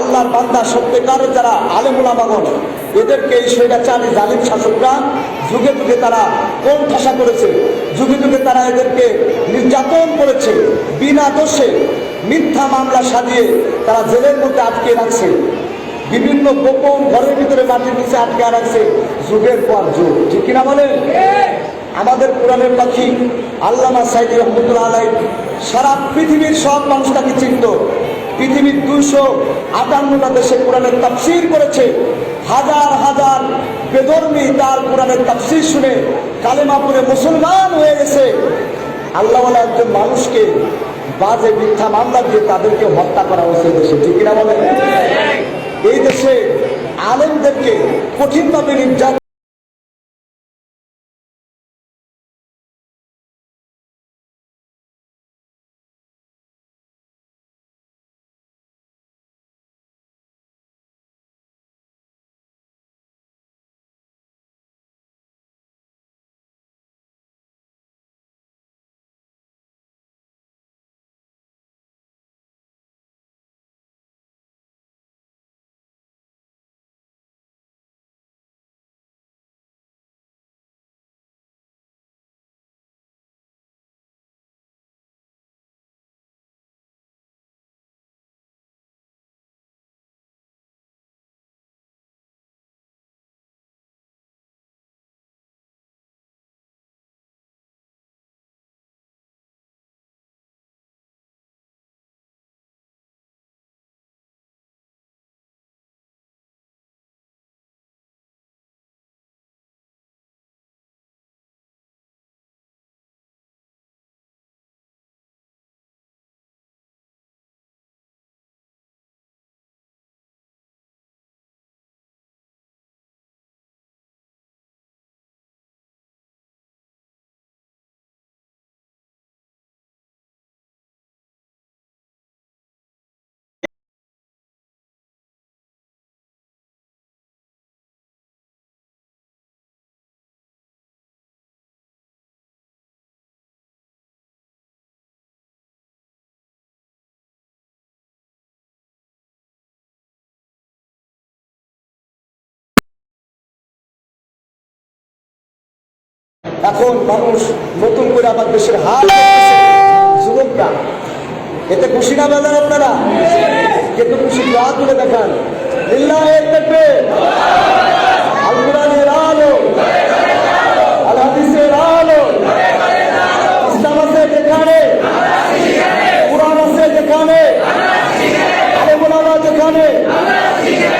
আল্লাহর বান্দা সত্যিকারের যারা আলেমুলামাগন এদেরকে এই স্বৈরাচারী জালিম শাসকরা যুগে যুগে তারা কোন ঠাসা করেছে, যুগে যুগে তারা এদেরকে নির্যাতন করেছে, বিনা দোষে মিথ্যা মামলা সাজিয়ে তারা জেলের মধ্যে আটকে রাখছে। বিভিন্ন গোপন ঘরের ভিতরে মাটির নিচে আটকে রাখছে, যুগের পর যুগ। ঠিক কিনা বলেন? আমাদের কোরআনের পাখি আল্লামা সাইদি রহমতুল্লাহ আলাই সারা পৃথিবীর সব মানুষ তাকে চিনত। পৃথিবীর দুইশো আটান্নটা দেশে কোরআনের তাফসির করেছে। হাজার হাজার বেদর্মী তার কোরআনের তাফসির শুনে কালেমা পড়ে মুসলমান হয়ে গেছে। আল্লাহওয়ালা একজন মানুষকে বাজে মিথ্যা মামলা দিয়ে তাদেরকে হত্যা করা হয়েছে দেশে। ঠিক কিনা বলেন? এই দেশে আলেমদেরকে কঠিনভাবে নির্যাতন এখন মানুষ নতুন করে আমার দেশের ধরতেছে। যুবকরা, এতে খুশি না বাজার আপনারা? কিন্তু খুশি গা তুলে দেখান। আল। যেখানে। যেখানে। যেখানে।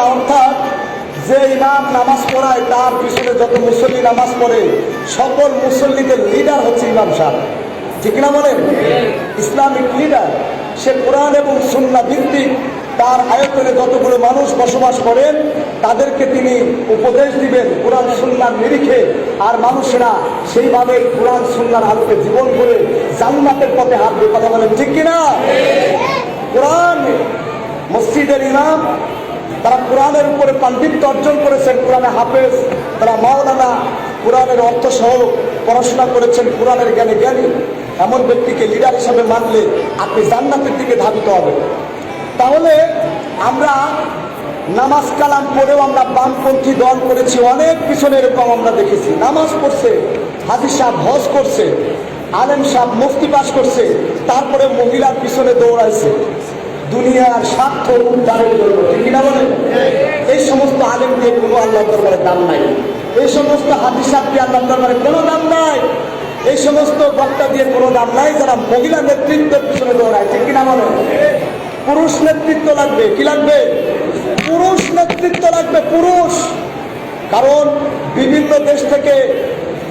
একটা অর্থাৎ যে ইমাম নামাজ পড়ায় তার পিছনে যত মুসল্লি নামাজ পড়ে সকল মুসল্লিদের লিডার হচ্ছে ইমাম সাহেব। ঠিক না বলেন? ইসলামিক লিডার সে কোরআন এবং সুন্না ভিত্তিক তার আয়তনে যতগুলো মানুষ বসবাস করেন তাদেরকে তিনি উপদেশ দিবেন কোরআন সুন্নার নিরিখে। আর মানুষেরা সেইভাবে কোরআন সুন্নার আলোকে জীবন করে জান্নাতের পথে হাঁটবে। কথা বলেন ঠিক কিনা? কোরআন মসজিদের ইমাম তারা কোরআনের উপরে পাণ্ডিত্য অর্জন করেছেন, কোরআনে হাফেজ, তারা মাওলানা, কোরআনের অর্থ সহ পড়াশোনা করেছেন, কোরআনের জ্ঞানে জ্ঞানী। এমন ব্যক্তিকে লিডার হিসাবে মানলে আপনি জান্নাতের দিকে ধাবিত হবেন। তাহলে আমরা নামাজ কালাম পড়েও আমরা বামপন্থী দল করেছি, অনেক পিছনে এরকম আমরা দেখেছি। নামাজ পড়ছে হাজির সাহেব হজ করছে, আলেম সাহেব মুফতি পাস করছে, তারপরে মহিলার পিছনে দৌড়াইছে। দুনিয়ার স্বার্থ উদ্ধারের জন্য, ঠিক কিনা বলেন? এই সমস্ত আলেম দিয়ে কোনো আল্লাহ দরবারে দাম নাই। এই সমস্ত হাদিস সাহেবকে আল্লাহ দরবারে কোনো দাম নাই। এই সমস্ত বক্তা দিয়ে কোনো দাম নাই, যারা মহিলা নেতৃত্বের পিছনে দৌড়ায়, ঠিক কিনা বলেন? পুরুষ নেতৃত্ব লাগবে, কি লাগবে? পুরুষ নেতৃত্ব লাগবে, পুরুষ। কারণ বিভিন্ন দেশ থেকে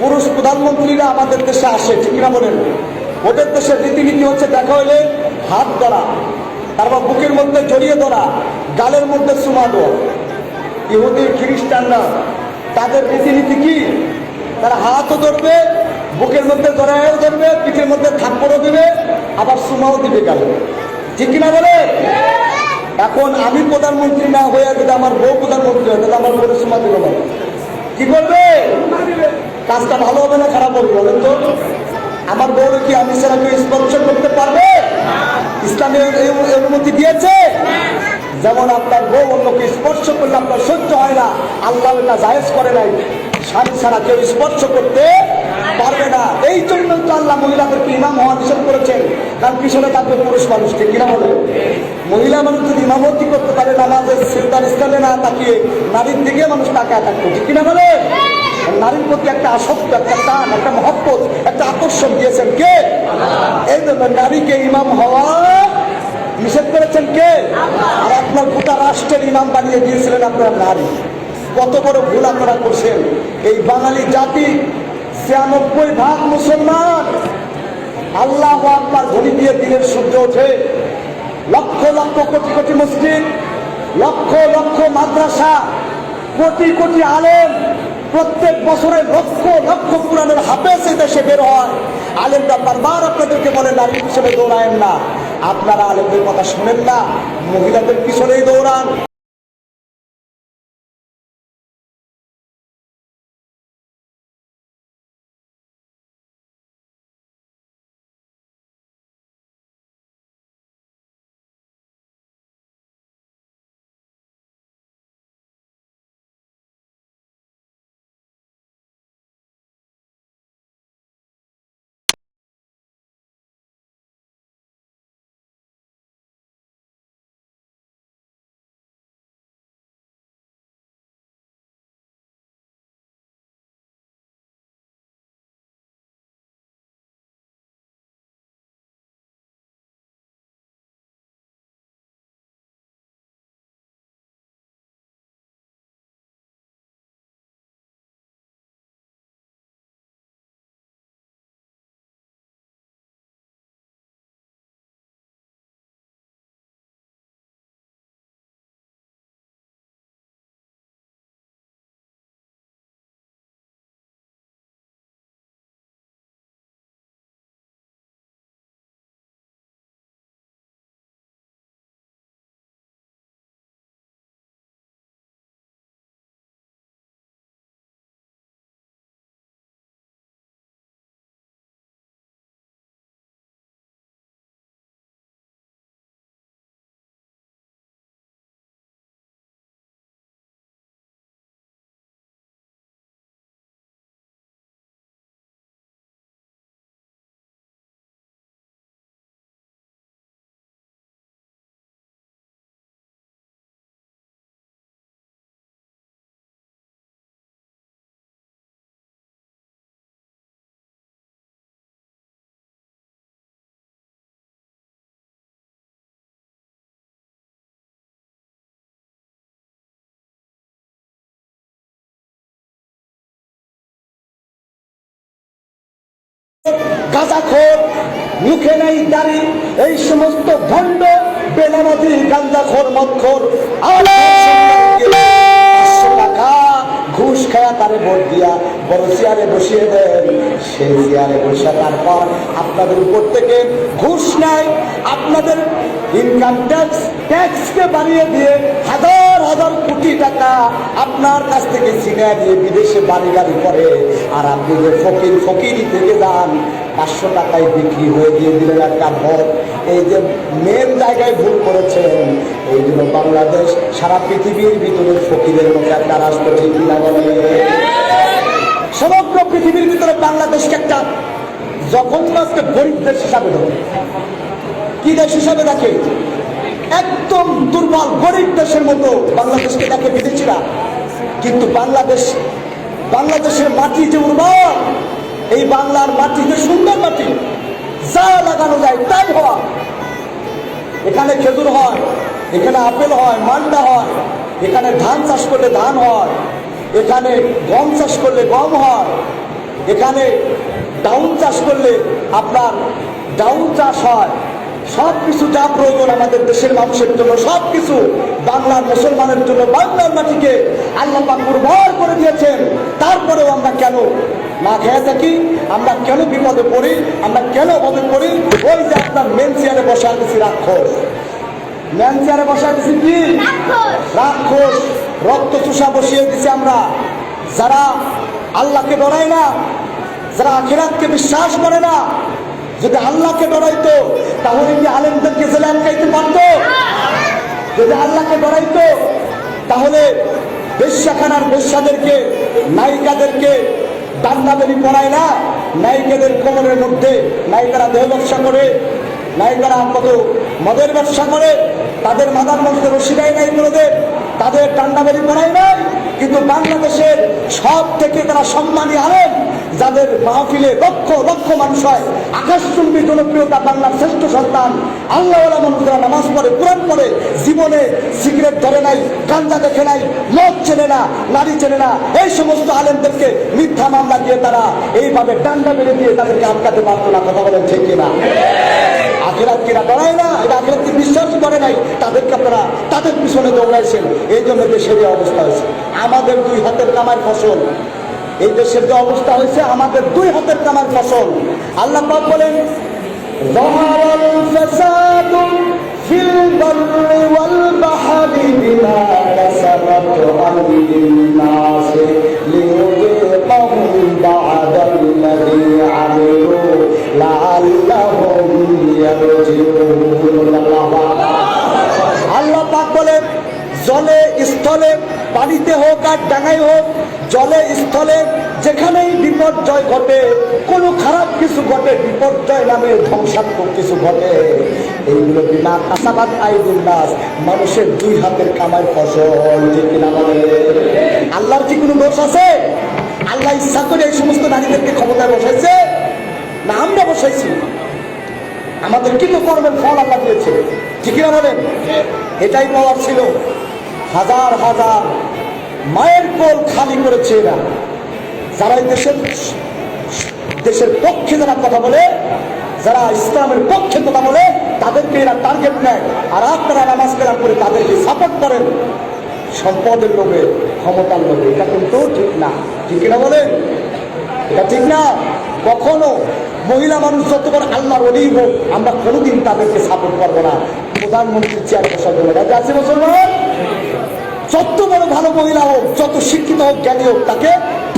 পুরুষ প্রধানমন্ত্রীরা আমাদের দেশে আসে, ঠিক কিনা বলেন? ওদের দেশের রীতিনীতি হচ্ছে, দেখা হলে হাত ধরা। তারপর বুকের মধ্যে জড়িয়ে ধরা, গালের মধ্যে সুমা দেওয়া ইহুদি খ্রিস্টানরা তাদের রীতিনীতি কি? তারা হাতও ধরবে, বুকের মধ্যে জড়াইও ধরবে, পিঠের মধ্যে থাপ্পড়ও দিবে, আবার সুমাও দিবে গালে। ঠিক কিনা বলে? এখন আমি প্রধানমন্ত্রী না হয়ে যদি আমার বউ প্রধানমন্ত্রী হয়, তাহলে আমার বউরে সুমা দিল না কি করবে কাজটা ভালো হবে না খারাপ হবে, বলেন তো? আমার বউরে কি আমি কেউ স্পর্শ করতে পারবে? ইসলামের এই অনুমতি দিয়েছে। যেমন আপনার বউ অন্যকে স্পর্শ করলে আপনার সহ্য হয় না, আল্লাহ এটা জায়েজ করে নাই। স্বামী ছাড়া কেউ স্পর্শ করতে পারবে না। এই জন্য তো আল্লাহ মহিলাদেরকে ইমাম হওয়া নিষেধ করেছেন। কারণ পিছনে থাকবে পুরুষ মানুষকে কিনা বলে মহিলা মানুষ যদি ইমামতি করতে পারে না নামাজের সিদ্ধার স্থানে না তাকিয়ে নারীর দিকে মানুষ তাকায় থাকতো, ঠিক কিনা বলে নারীর প্রতি একটা আসক্ত, একটা টান, একটা মহব্বত, একটা আকর্ষণ দিয়েছেন কে? এই জন্য নারীকে ইমাম হওয়া নিষেধ করেছেন কে? আর আপনার গোটা রাষ্ট্রের ইমাম বানিয়ে দিয়েছিলেন আপনারা নারী। কত বড় ভুল আপনারা করছেন। এই বাঙালি জাতি ছিয়ানব্বই ভাগ মুসলমান। আল্লাহ আপনার ধনী দিয়ে দিনের সূর্য ওঠে। লক্ষ লক্ষ কোটি কোটি মসজিদ, লক্ষ লক্ষ মাদ্রাসা, কোটি কোটি আলেম, প্রত্যেক বছরে লক্ষ লক্ষ পুরাণের হাফেজ দেশে বের হয়। আলেমরা বারবার আপনাদেরকে বলে নারীর পিছনে দৌড়ায়েন না। আপনারা আলেমদের কথা শুনেন না মহিলাদের পিছনেই দৌড়ান। গাঁজাখোর, মুখে নেই দাড়ি, এই সমস্ত ভণ্ড বেনামাজি গাঁজাখোর পাঁচশো ঘুষ খায়া তারে ভোট দিয়া বড় চেয়ারে বসিয়ে দেন। সেই চেয়ারে বসে তারপর আপনাদের উপর থেকে ঘুষ নেয়। আপনাদের ইনকাম ট্যাক্স ট্যাক্সকে বাড়িয়ে দিয়ে হাজার হাজার হাজার কোটি টাকা আপনার কাছ থেকে ছিনিয়ে দিয়ে বিদেশে বাড়ি গাড়ি করে। আর আপনি যে ফকির ফকিরি থেকে যান, পাঁচশো টাকায় বিক্রি হয়ে দিয়ে দিলেন একটা ভোট এই যে মেন জায়গায় ভুল করেছেন, এই জন্য বাংলাদেশ সারা পৃথিবীর ভিতরে ফকিরের মতো একটা রাষ্ট্র ঠিক কিনা বলে সমগ্র পৃথিবীর ভিতরে বাংলাদেশকে একটা যখন আজকে গরিব দেশ হিসাবে ধরে কি দেশ হিসাবে দেখে? একদম দুর্বল, গরিব দেশের মতো বাংলাদেশকে দেখে বিদেশিরা কিন্তু বাংলাদেশ, বাংলাদেশের মাটি যে উর্বর, এই বাংলার মাটি, যে সুন্দর মাটি, যা লাগানো যায় তাই হওয়া। এখানে খেজুর হয়, এখানে আপেল হয়, মান্ডা হয়, এখানে ধান চাষ করলে ধান হয়, এখানে গম চাষ করলে গম হয়, এখানে ডাউন চাষ করলে আপনার ডাউন চাষ হয়। সব কিছু যা প্রয়োজন আমাদের দেশের মানুষের জন্য সব কিছু বাংলার মুসলমানের জন্য বাংলার মাটিকে আল্লাহ পাক উর্বর করে দিয়েছেন। তারপরেও আমরা কেন না খেয়ে থাকি? আমরা কেন বিপদে পড়ি? আমরা কেন অভাবে পড়ি? ওই যে আপনার মেন চেয়ারে বসে আছি রাক্ষস। মেন চেয়ারে বসে আছি কি? রাক্ষস। রক্ত চুষা বসিয়ে দিছি আমরা। যারা আল্লাহকে ডরায় না যারা আখিরাতকে বিশ্বাস করে না যদি আল্লাহকে ডরাইতো, তাহলে কি আলেমদেরকে জেলে আটকাইতে পারতো? যদি আল্লাহকে ডরাইতো, তাহলে বেশ্যাখানার বেশ্যাদেরকে, নায়িকাদেরকে ডান্ডাবেরি পড়ায় না? নায়িকাদের কোমরের মধ্যে নায়িকারা দেহ ব্যবসা করে, নায়িকারা কত মদের ব্যবসা করে, তাদের মাদার মধ্যে রশি দেয় নাই কোনোদের তাদের টান্ডাবেরি পড়ায় নাই? কিন্তু বাংলাদেশের সব থেকে তারা সম্মানী আলেন যাদের মাহফিলে লক্ষ লক্ষ মানুষ হয়, আকাশচুম্বী জনপ্রিয়তা বাংলার শ্রেষ্ঠ সন্তান। আল্লাহওয়ালা মানুষরা নামাজ পড়ে, কোরআন পড়ে, জীবনে সিগারেট ধরে নাই, গাঞ্জা দেখে নাই, মদ চেনে না, নারী চেনে না, এই সমস্ত আলেমদেরকে মিথ্যা মামলা দিয়ে তারা এইভাবে ডান্ডা মেরে দিয়ে তাদেরকে আটকাতে পারতো না, কথা বলেন ঠিক কিনা? আখেরাত কিনা ডরায় না, এটা আখেরাতকে বিশ্বাস করে নাই, তাদেরকে আপনারা তাদের পিছনে দৌড়াইছেন, এই জন্য দেশের অবস্থা হয়েছে। আমাদের দুই হাতের কামার ফসল এই দেশের যে অবস্থা হয়েছে, আমাদের দুই হাতের কামার ফসল। আল্লাহ পাক বলেন বিমা আল্লাহ পাক বলেন জলে, স্থলে পানিতে হোক আর ডাঙায় হোক, জলে, স্থলে যেখানেই বিপর্যয় ঘটে, কোনো খারাপ কিছু ঘটে, বিপর্যয় নামে ধ্বংসাত্মক কিছু ঘটে। এইগুলো বিনা কাসাবাদ আইদুল নাস, মানুষের দুই হাতের কামাই ফসল, ঠিক কিনা বলে আল্লাহর কি কোনো দোষ আছে? আল্লাহ ইচ্ছা করে এই সমস্ত নারীদেরকে ক্ষমতায় বসাইছে? না, আমরা বসাইছি। আমাদের কিন্তু কর্মের ফল আল্লাহ দিয়েছে। ঠিক না বলেন? এটাই পাওয়ার ছিল। হাজার হাজার মায়ের কোল খালি করেছে এরা। যারা দেশের দেশের পক্ষে যারা কথা বলে, যারা ইসলামের পক্ষে কথা বলে, তাদেরকে এরা টার্গেট নেয়। আর আপনারা নামাজ কেরাম করে তাদেরকে সাপোর্ট করেন। সম্পদের লোভে, ক্ষমতার লোভে। এটা কিন্তু ঠিক না। ঠিক না বলেন? এটা ঠিক না? কখনো মহিলা মানুষ যতবার আল্লাহর অলি হোক, আমরা কোনোদিন তাদেরকে সাপোর্ট করব না। প্রধানমন্ত্রীর চেয়ার বসার আছে মুসলমান? যত বড় ভালো মহিলা হোক, যত শিক্ষিত হোক, জ্ঞানী হোক, তাকে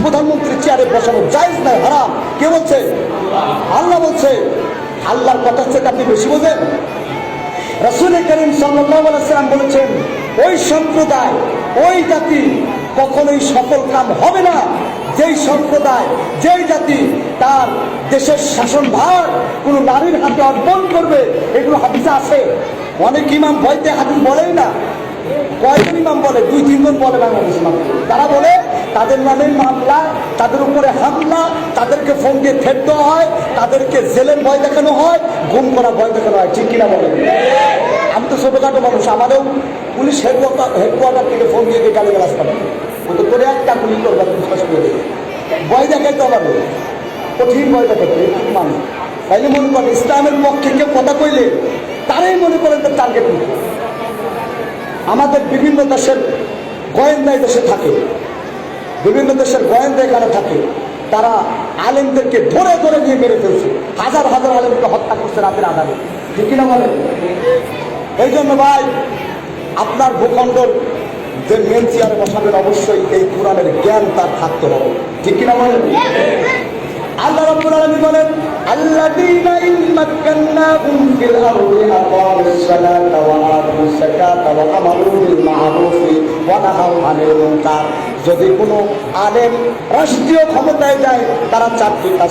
প্রধানমন্ত্রীর চেয়ারে বসানো জায়জ নাই হারাম। কে বলছে? আল্লাহ বলছে, আল্লাহর কথা হচ্ছে আপনি বেশি বোঝেন। রসুল করিম সাল্লাম বলেছেন, ওই সম্প্রদায়, ওই জাতি কখনোই সফল কাম হবে না। যেই সম্প্রদায়, যেই জাতি তার দেশের শাসন ভার, কোনো নারীর হাতে অর্পণ করবে, এগুলো হাদিসে আছে। অনেক ইমাম ভয়তে হাদিস বলেই না কয়জন ইমাম বলে, দুই, তিনজন বলে বাংলাদেশ ইমাম তারা বলে, তাদের নামে মামলা, তাদের উপরে হামলা, তাদেরকে ফোন দিয়ে ফের দেওয়া হয়, তাদেরকে জেলের ভয় দেখানো হয়, গুম করা, ভয় দেখানো হয়। ঠিক কিনা বলে আমি তো ছোটখাটো মানুষ, আমারও পুলিশ হেডকোয়ার্টার হেডকোয়ার্টার থেকে ফোন দিয়ে গালি গালাজ করে। কিন্তু করে একটা গুলি করবার বিশ্বাস করে ভয় দেখাইতে হবে কঠিন ভয় দেখাতে ঠিক মানুষ তাইলে মনে করেন, ইসলামের পক্ষে কেউ কথা কইলে তারাই মনে করেন তার টার্গেট আমাদের বিভিন্ন দেশের গোয়েন্দা দেশে থাকে। বিভিন্ন দেশের গোয়েন্দা এখানে থাকে। তারা আলেমদেরকে ধরে ধরে নিয়ে মেরে ফেলছে। হাজার হাজার আলেমকে হত্যা করছে রাতের আধারে। ঠিক কিনা বলেন? এই জন্য ভাই, আপনার ভূখণ্ডর যে মেন চেয়ারে বসাবেন, অবশ্যই এই কোরআনের জ্ঞান তার থাকতে হবে। ঠিক কিনা বলেন? আল্লাহ রাব্বুল আলামিন বলেন, আল্লাযীনা ইন ফিল আরদি আকামুস সালাতা ওয়া আতুস যাকাতা ওয়া আমারু বিল মা'রুফ ওয়া নাহাউ আনিল মুনকার। যদি কোনো আলেম রাষ্ট্রীয় ক্ষমতায় যায়, তারা কাজ